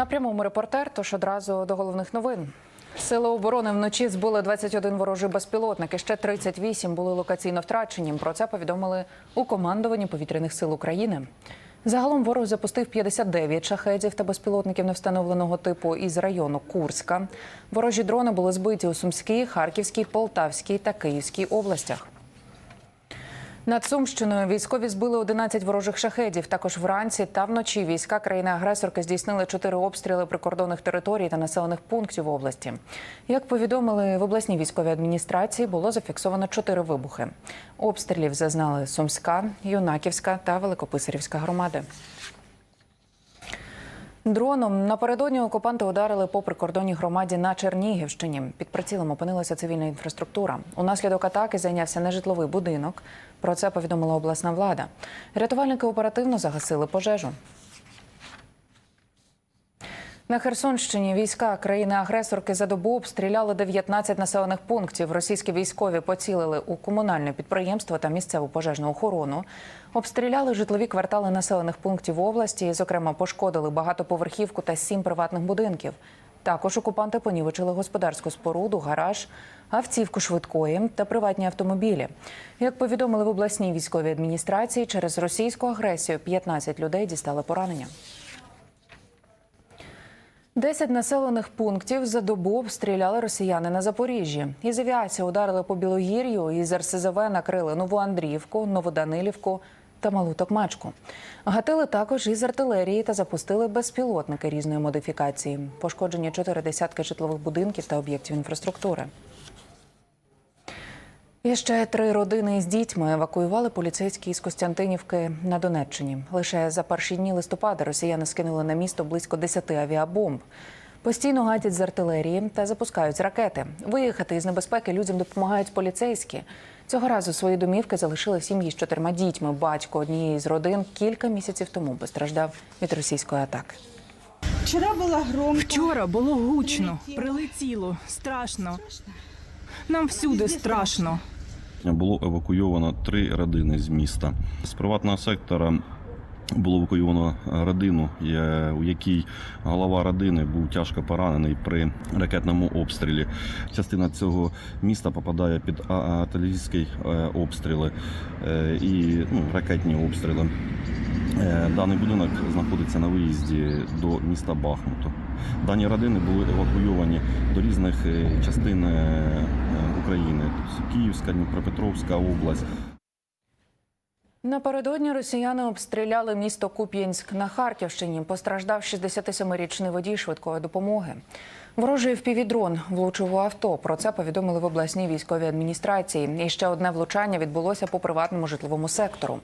На прямому репортер, тож одразу до головних новин. Сили оборони вночі збили 21 ворожий безпілотник. і Ще 38 були локаційно втрачені. Про це повідомили у командуванні повітряних сил України. Загалом ворог запустив 59 шахедів та безпілотників невстановленого типу із району Курська. Ворожі дрони були збиті у Сумській, Харківській, Полтавській та Київській областях. Над Сумщиною військові збили 11 ворожих шахедів. Також вранці та вночі війська країни-агресорки здійснили чотири обстріли прикордонних територій та населених пунктів області. Як повідомили в обласній військовій адміністрації, було зафіксовано чотири вибухи. Обстрілів зазнали Сумська, Юнаківська та Великописарівська громади. Дроном напередодні окупанти ударили по прикордонній громаді на Чернігівщині. Під прицілом опинилася цивільна інфраструктура. Унаслідок атаки зайнявся нежитловий будинок. Про це повідомила обласна влада. Рятувальники оперативно загасили пожежу. На Херсонщині війська країни-агресорки за добу обстріляли 19 населених пунктів. Російські військові поцілили у комунальне підприємство та місцеву пожежну охорону. Обстріляли житлові квартали населених пунктів області. Зокрема, пошкодили багатоповерхівку та сім приватних будинків. Також окупанти понівечили господарську споруду, гараж, автівку швидкої та приватні автомобілі. Як повідомили в обласній військовій адміністрації, через російську агресію 15 людей дістали поранення. Десять населених пунктів за добу обстріляли росіяни на Запоріжжі. Із авіації ударили по Білогір'ю, із РСЗВ накрили Нову Андріївку, Новоданилівку та Малу Токмачку. Гатили також із артилерії та запустили безпілотники різної модифікації. Пошкоджені чотири десятки житлових будинків та об'єктів інфраструктури. І ще три родини із дітьми евакуювали поліцейські із Костянтинівки на Донеччині. Лише за перші дні листопада росіяни скинули на місто близько 10 авіабомб. Постійно гатять з артилерії та запускають ракети. Виїхати із небезпеки людям допомагають поліцейські. Цього разу свої домівки залишили сім'ї з чотирма дітьми. Батько однієї з родин кілька місяців тому постраждав від російської атаки. Вчора була громко. Вчора було гучно, прилетіло, страшно. Нам всюди страшно. Було евакуйовано три родини з міста. З приватного сектора було евакуйовано родину, у якій голова родини був тяжко поранений при ракетному обстрілі. Частина цього міста попадає під артилерійські е, обстріли е, і ну, ракетні обстріли. Е, Даний будинок знаходиться на виїзді до міста Бахмуту. Дані родини були евакуйовані до різних е, частин е, е, України, тобто Київська, Дніпропетровська область. Напередодні росіяни обстріляли місто Куп'янськ на Харківщині. Постраждав 67-річний водій швидкої допомоги. Ворожий впівдрон влучив у авто. Про це повідомили в обласній військовій адміністрації. І ще одне влучання відбулося по приватному житловому сектору.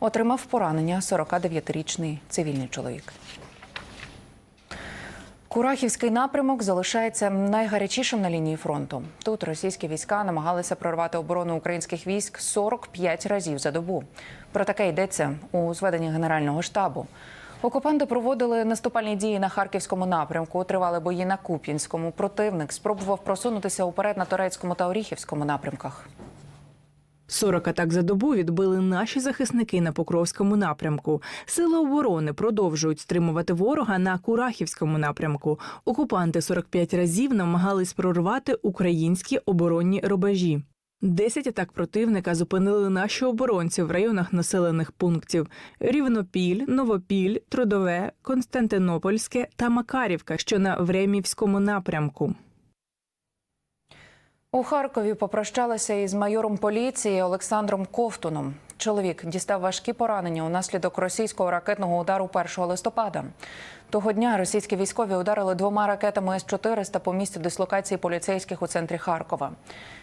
Отримав поранення 49-річний цивільний чоловік. Курахівський напрямок залишається найгарячішим на лінії фронту. Тут російські війська намагалися прорвати оборону українських військ 45 разів за добу. Про таке йдеться у зведенні Генерального штабу. Окупанти проводили наступальні дії на харківському напрямку. Тривали бої на Куп'янському. Противник спробував просунутися уперед на турецькому та оріхівському напрямках. 40 атак за добу відбили наші захисники на Покровському напрямку. Сили оборони продовжують стримувати ворога на Курахівському напрямку. Окупанти 45 разів намагались прорвати українські оборонні рубежі. 10 атак противника зупинили наші оборонці в районах населених пунктів Рівнопіль, Новопіль, Трудове, Константинопольське та Макарівка, що на Времівському напрямку. У Харкові попрощалися із майором поліції Олександром Ковтуном. Чоловік дістав важкі поранення унаслідок російського ракетного удару 1 листопада. Того дня російські військові ударили двома ракетами С-400 по місцю дислокації поліцейських у центрі Харкова.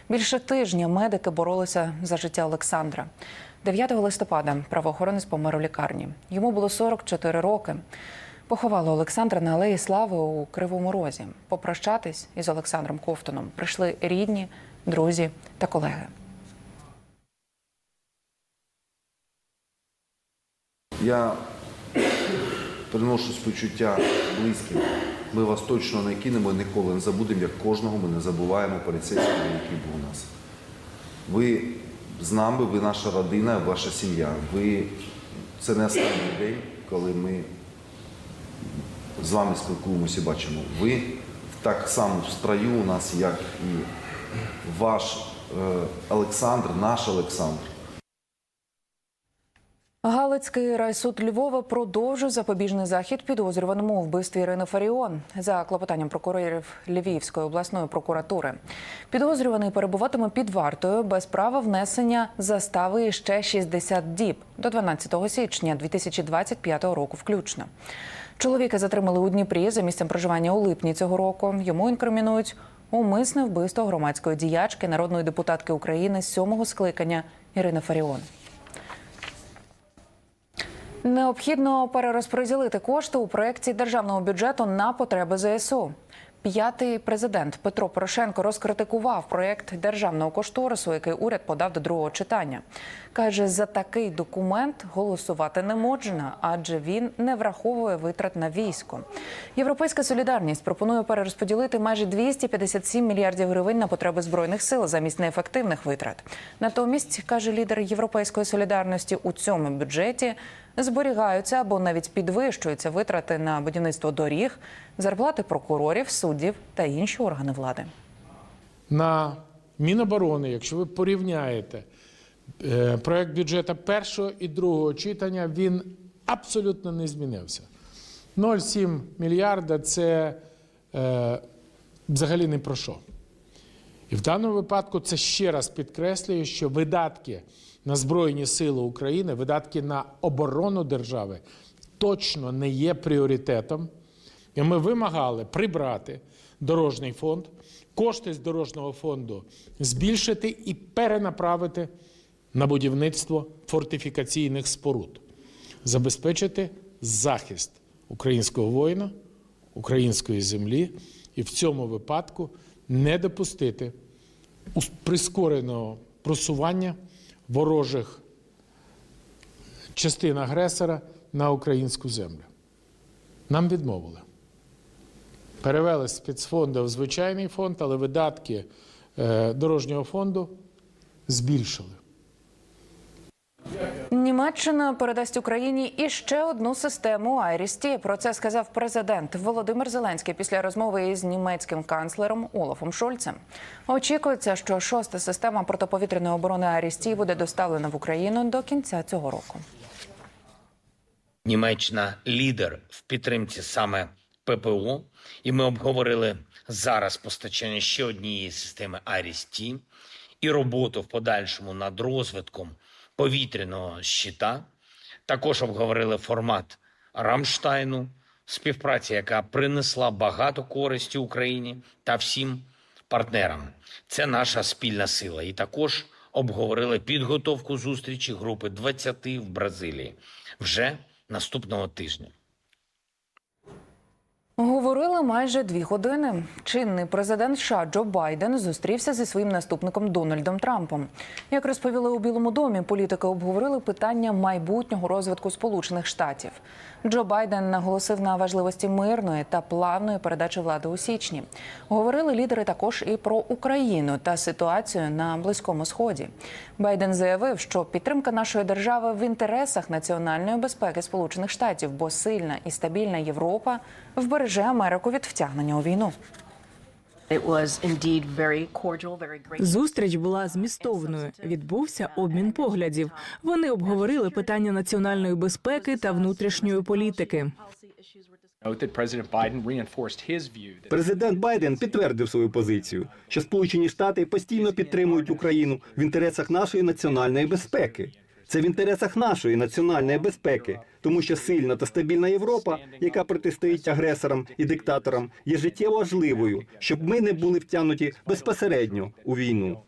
Більше тижня медики боролися за життя Олександра. 9 листопада правоохоронець помер у лікарні. Йому було 44 роки. Поховали Олександра на алеї Слави у Кривому Розі. Попрощатись із Олександром Ковтуном прийшли рідні, друзі та колеги. Я приношу співчуття близьким. Ми вас точно не кинемо, ніколи не забудемо, як кожного ми не забуваємо поліцейського, який був у нас. Ви з нами, ви наша родина, ваша сім'я. Ви це не останній день, коли ми з вами спілкуємося і бачимо. Ви так само в строю у нас, як і ваш е, Олександр, наш Олександр. Галицький райсуд Львова продовжує запобіжний захід підозрюваному у вбивстві Ірини Фаріон за клопотанням прокурорів Львівської обласної прокуратури. Підозрюваний перебуватиме під вартою без права внесення застави ще 60 діб до 12 січня 2025 року включно. Чоловіка затримали у Дніпрі за місцем проживання у липні цього року. Йому інкримінують умисне вбивство громадської діячки народної депутатки України сьомого скликання Ірини Фаріон. Необхідно перерозподілити кошти у проєкті державного бюджету на потреби ЗСУ. П'ятий президент Петро Порошенко розкритикував проєкт державного кошторису, який уряд подав до другого читання. Каже, за такий документ голосувати не можна, адже він не враховує витрат на військо. Європейська солідарність пропонує перерозподілити майже 257 мільярдів гривень на потреби збройних сил замість неефективних витрат. Натомість каже лідер Європейської солідарності у цьому бюджеті зберігаються або навіть підвищуються витрати на будівництво доріг, зарплати прокурорів, суддів та інші органи влади. на Міноборони, якщо ви порівняєте е, проект бюджету першого і другого читання, він абсолютно не змінився. 0,7 мільярда це е, взагалі не про що. І в даному випадку це ще раз підкреслює, що видатки на Збройні Сили України, видатки на оборону держави точно не є пріоритетом. І ми вимагали прибрати дорожній фонд, кошти з дорожнього фонду збільшити і перенаправити на будівництво фортифікаційних споруд, забезпечити захист українського воїна, української землі і в цьому випадку не допустити прискореного просування ворожих частин агресора на українську землю. Нам відмовили. Перевели з спецфонду в звичайний фонд, але видатки е, дорожнього фонду збільшили. Німеччина передасть Україні іще одну систему Айрісті. Про це сказав президент Володимир Зеленський після розмови із німецьким канцлером Олафом Шольцем. Очікується, що шоста система протиповітряної оборони Айрісті буде доставлена в Україну до кінця цього року. Німеччина лідер в підтримці саме ППО, і ми обговорили зараз постачання ще однієї системи Арісті і роботу в подальшому над розвитком повітряного щита. Також обговорили формат Рамштайну, співпраця, яка принесла багато користі Україні та всім партнерам. Це наша спільна сила. І також обговорили підготовку зустрічі групи 20 в Бразилії вже наступного тижня. Говорили майже дві години. Чинний президент США Джо Байден зустрівся зі своїм наступником Дональдом Трампом. Як розповіли у Білому домі, політики обговорили питання майбутнього розвитку Сполучених Штатів. Джо Байден наголосив на важливості мирної та плавної передачі влади у січні. Говорили лідери також і про Україну та ситуацію на близькому сході. Байден заявив, що підтримка нашої держави в інтересах національної безпеки Сполучених Штатів, бо сильна і стабільна Європа вбереже Америку від втягнення у війну. Зустріч була змістовною. Відбувся обмін поглядів. Вони обговорили питання національної безпеки та внутрішньої політики. Президент Байден підтвердив свою позицію, що Сполучені Штати постійно підтримують Україну в інтересах нашої національної безпеки. Це в інтересах нашої національної безпеки, тому що сильна та стабільна Європа, яка протистоїть агресорам і диктаторам, є життєво важливою, щоб ми не були втягнуті безпосередньо у війну.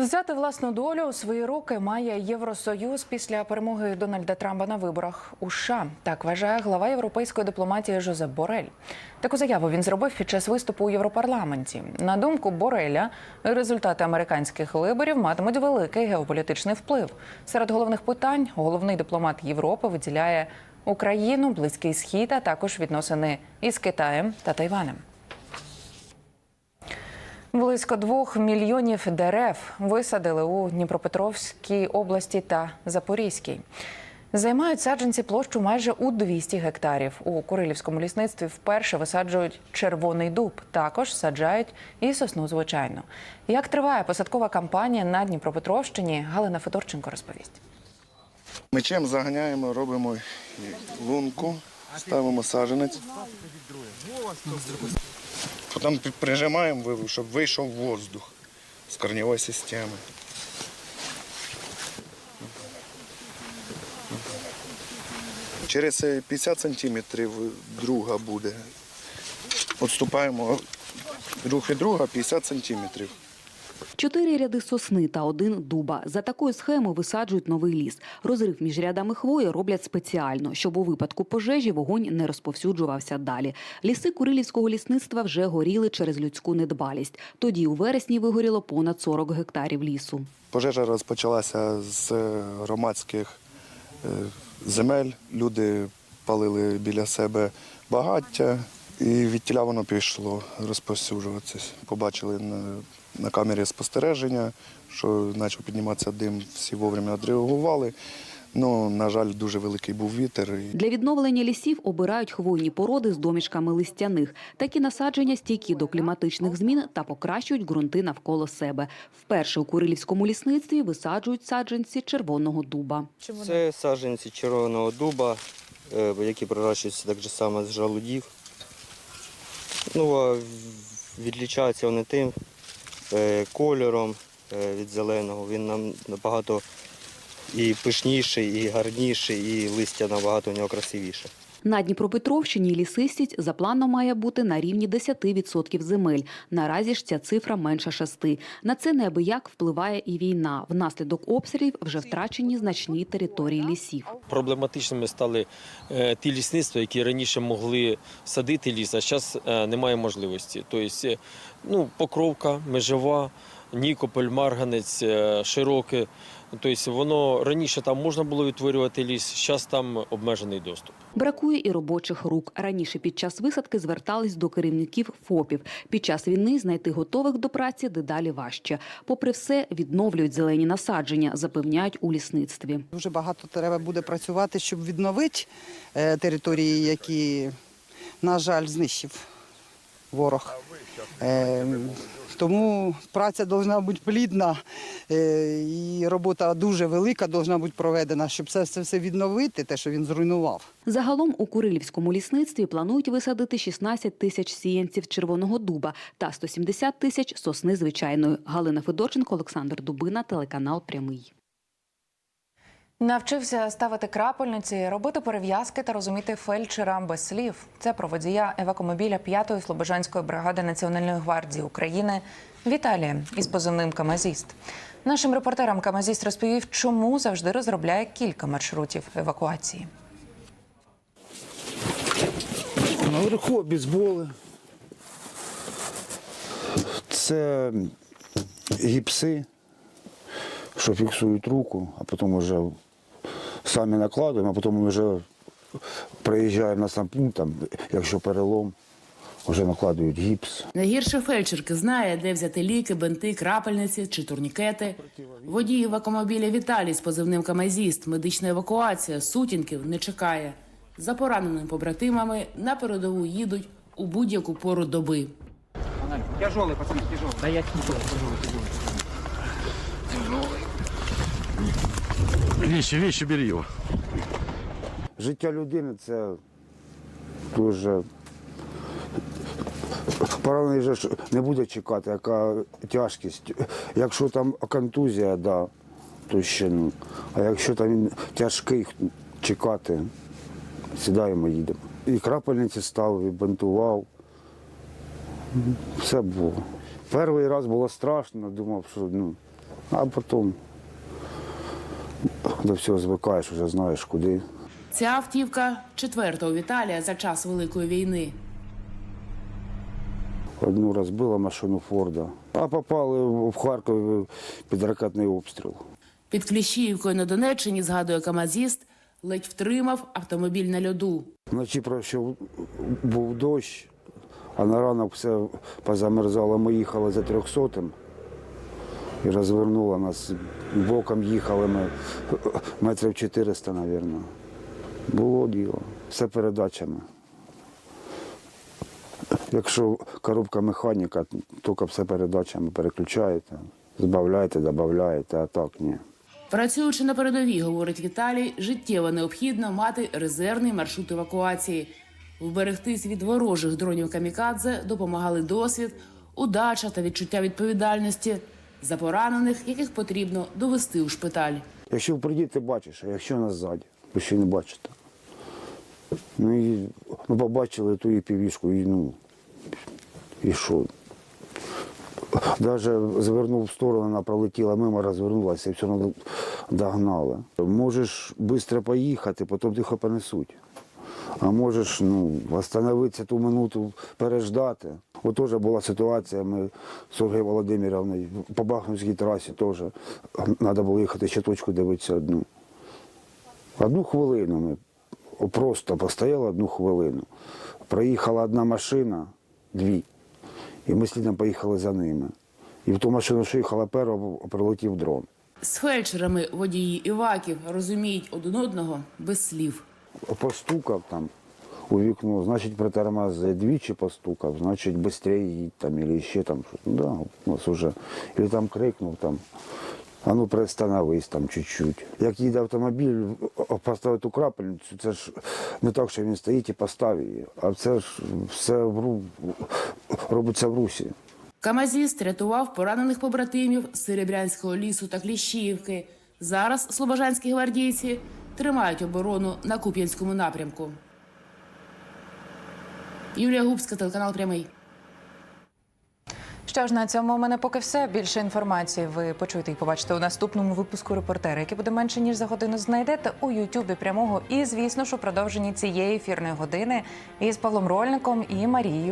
Взяти власну долю у свої руки має Євросоюз після перемоги Дональда Трампа на виборах у США. Так вважає глава європейської дипломатії Жозеп Борель. Таку заяву він зробив під час виступу у Європарламенті. На думку Бореля, результати американських виборів матимуть великий геополітичний вплив. Серед головних питань головний дипломат Європи виділяє Україну, Близький Схід, а також відносини із Китаєм та Тайванем. Близько двох мільйонів дерев висадили у Дніпропетровській області та Запорізькій. Займають саджанці площу майже у 200 гектарів. У Курилівському лісництві вперше висаджують червоний дуб. Також саджають і сосну звичайну. Як триває посадкова кампанія на Дніпропетровщині, Галина Федорченко розповість. Мечем заганяємо, робимо лунку, ставимо саженець. Потім прижимаємо, ви- щоб вийшов воздух з корневої системи. Через е, 50 сантиметрів друга буде. Отступаємо друг від друга 50 сантиметрів. Чотири ряди сосни та один дуба. За такою схемою висаджують новий ліс. Розрив між рядами хвої роблять спеціально, щоб у випадку пожежі вогонь не розповсюджувався далі. Ліси Курилівського лісництва вже горіли через людську недбалість. Тоді у вересні вигоріло понад 40 гектарів лісу. Пожежа розпочалася з е, громадських е, земель. Люди палили біля себе багаття, і від воно пішло розповсюджуватися. Побачили на, камері спостереження, що почав підніматися дим, всі вовремя відреагували. Ну, на жаль, дуже великий був вітер. Для відновлення лісів обирають хвойні породи з домішками листяних. Такі насадження стійкі до кліматичних змін та покращують ґрунти навколо себе. Вперше у Курилівському лісництві висаджують саджанці червоного дуба. Це саджанці червоного дуба, е, які пророщуються так же само з жалудів. Ну, а відлічаються вони тим кольором е, від зеленого. Він нам набагато і пишніший, і гарніший, і листя набагато у нього красивіше. На Дніпропетровщині лісистість за планом має бути на рівні 10% земель. Наразі ж ця цифра менше 6. На це неабияк впливає і війна. Внаслідок обстрілів вже втрачені значні території лісів. Проблематичними стали е, ті лісництва, які раніше могли садити ліс, а зараз немає можливості. Тобто, е, ну, Покровка, Межова, Нікополь, Марганець, е, Широке. Тобто воно раніше там можна було відтворювати ліс, зараз там обмежений доступ. Бракує і робочих рук. Раніше під час висадки звертались до керівників ФОПів. Під час війни знайти готових до праці дедалі важче. Попри все, відновлюють зелені насадження, запевняють у лісництві. Дуже багато треба буде працювати, щоб відновити е, території, які, на жаль, знищив ворог. Тому праця повинна бути плідна е, і робота дуже велика повинна бути проведена, щоб це все, все відновити, те, що він зруйнував. Загалом у Курилівському лісництві планують висадити 16 тисяч сіянців червоного дуба та 170 тисяч сосни звичайної. Галина Федорченко, Олександр Дубина, телеканал Прямий. Навчився ставити крапельниці, робити перев'язки та розуміти фельдшера без слів. Це про водія евакомобіля 5-ї слобожанської бригади Національної гвардії України Віталія із позивним Камазіст. Нашим репортерам Камазіст розповів, чому завжди розробляє кілька маршрутів евакуації. Наверху обізболи. Це гіпси, що фіксують руку, а потім вже самі накладуємо, а потім ми вже приїжджаємо на сам пункт, там, якщо перелом, вже накладують гіпс. Найгірше фельдшерки знає, де взяти ліки, бинти, крапельниці чи турнікети. Водій евакомобіля Віталій з позивним Камазіст. Медична евакуація сутінків не чекає. За пораненими побратимами на передову їдуть у будь-яку пору доби. Тяжелый, пацаны, тяжелый. Да я тяжелый, тяжелый, тяжелый. Віщі, віщі, бери його. Життя людини це дуже. Поранений же не буде чекати, яка тяжкість. Якщо там контузія, да, то ще ну. А якщо там він тяжкий, чекати, сідаємо, їдемо. І крапельниці ставив, і бинтував. Все було. Перший раз було страшно, думав, що ну, а потім до всього звикаєш, вже знаєш куди. Ця автівка четверта у Віталія за час Великої війни. Одну розбила машину Форда, а попали в Харкові під ракетний обстріл. Під Кліщіївкою на Донеччині, згадує Камазіст, ледь втримав автомобіль на льоду. Вночі пройшов був дощ, а на ранок все позамерзало. Ми їхали за трьохсотим. І розвернула нас. Боком їхали ми метрів 400, мабуть. Було діло. Все передачами. Якщо коробка механіка, тільки все передачами переключаєте, збавляєте, додаєте, а так ні. Працюючи на передовій, говорить Віталій, життєво необхідно мати резервний маршрут евакуації. Вберегтись від ворожих дронів камікадзе допомагали досвід, удача та відчуття відповідальності за поранених, яких потрібно довести у шпиталь. Якщо впереді, ти бачиш, а якщо назаді, ви ще не бачите. Ну і ну, побачили ту півішку, і ну, і що? Даже звернув в сторону, вона пролетіла мимо, розвернулася і все одно догнала. Можеш швидко поїхати, потім тихо понесуть. А можеш ну, остановитися ту минуту, переждати. От теж була ситуація, ми з Ольгою Володимировною по Бахмутській трасі теж треба було їхати ще точку дивитися одну. Одну хвилину ми просто постояли одну хвилину. Проїхала одна машина, дві, і ми слідом поїхали за ними. І в ту машину, що їхала перша, прилетів дрон. З фельдшерами водії іваків розуміють один одного без слів. Постукав там у вікно, значить притормозить, двічі постукав, значить швидше їдь там, або ще там щось. Ну, да, у нас уже. Или там крикнув там, а ну приостановись там чуть-чуть. Як їде автомобіль, поставити ту крапельницю, це ж не так, що він стоїть і поставить її, а це ж все в ру... робиться в русі. Камазіст рятував поранених побратимів з Серебрянського лісу та Кліщіївки. Зараз слобожанські гвардійці тримають оборону на Куп'янському напрямку. Юлія Губська, телеканал Прямий. Що ж на цьому у мене поки все. Більше інформації ви почуєте і побачите у наступному випуску репортера, який буде менше ніж за годину. Знайдете у Ютубі прямого і, звісно ж, у продовженні цієї ефірної години із Павлом Рольником і Марією.